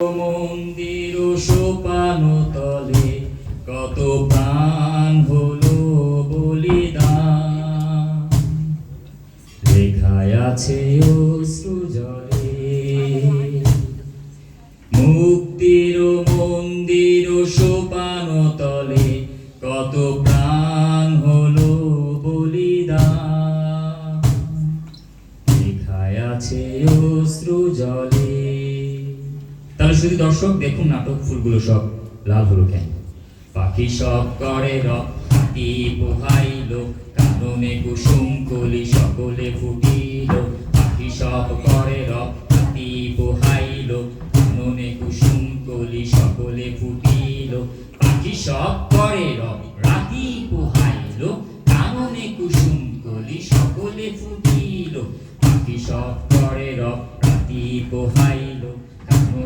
মন্দির সোপানো তলে কত প্রাণ হলো বলিদান। লেখায় আছে মুক্তির মন্দির সোপানো তলে কত প্রাণ হলো বলিদান। লেখায় আছে অশ্রু জলে। শুধু দর্শক দেখুন নাটক, ফুলগুলো সব লাল হলো কেন? পাখি সব করে রক্তি পোহাইল, কাননে কুসুম কলি সকলে ফুটিল। পাখি সব করে রক্তি পোহাইল, কাননে কুসুম কলি সকলে ফুটিল। পাখি সব করে রাতি পোহাইল, কাননে কুসুম কলি সকলে ফুটিল। পাখি সব করে রাতি পোহাইল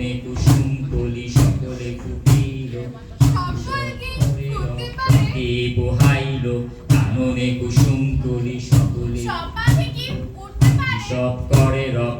কুসুম কলি সকলে ফুটিল। রাতি পোহাইল কাননে কুসুম কলি সকলে। সব করে রাতি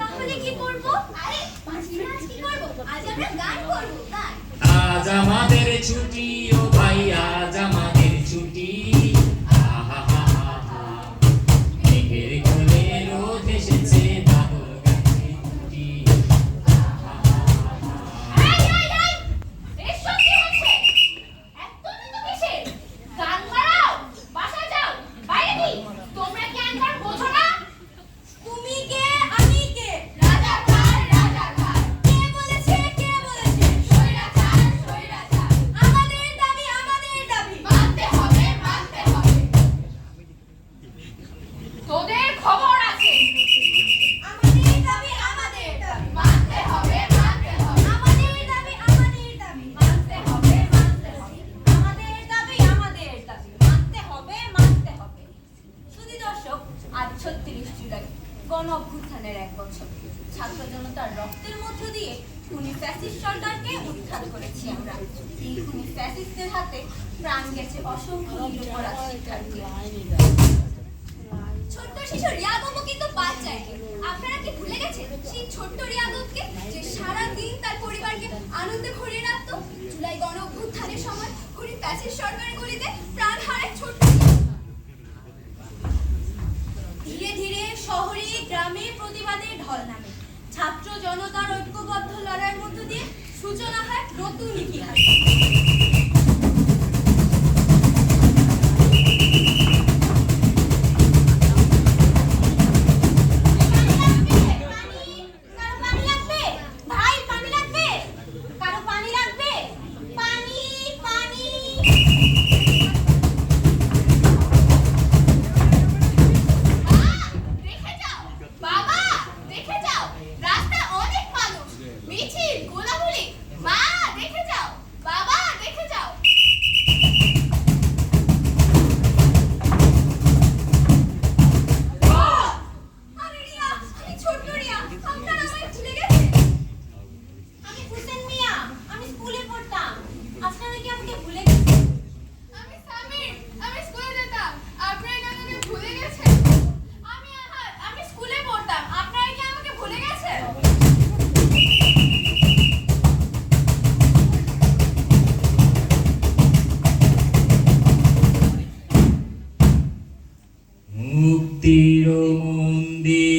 তাহলে কি করব? আরে আজকে আজ কি করব? আজ আমরা গান করব আজ আমাদের ছুটি, ও ভাই, আজ আমাদের ছুটি। আহা, হা হা হা। রোদ এসেছে। খুনি ফ্যাসিস্ট সরকারকে উৎখাত করেছি আমরা। এই খুনি ফ্যাসিস্টদের হাতে প্রাণ গেছে অসংখ্য নিরপরাধ শিক্ষার্থী। ছোট্ট শিশু রিয়াগমও কিন্তু আপনারা কি ভুলে গেছেন? সেই ছোট্ট রিয়াগমকে যে সারা দিন তার পরিবারকে আনন্দে ভরিয়ে রাখতো, জুলাই গণ অভ্যুত্থানের সময় খুনি প্যাসেজ সরকারের প্রাণ হারায় ছোট্ট ধীরে ধীরে শহরে, গ্রামে প্রতিবাদের ঢল নামে। ছাত্র জনতার ঐক্যবদ্ধ লড়াইয়ের মধ্য দিয়ে সূচনা হয় নতুন ইতিহাস।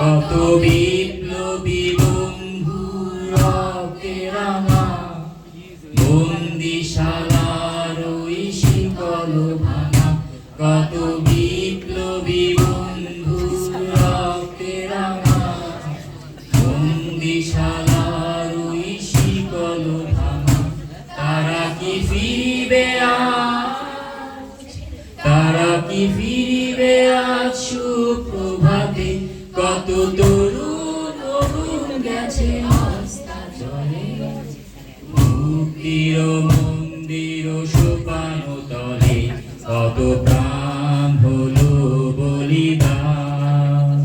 কত বিপ্লবী তরুণ অরুণ গেছে মন্দির সোপান তলে কত প্রাণ হলো বলিদান।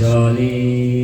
জলে।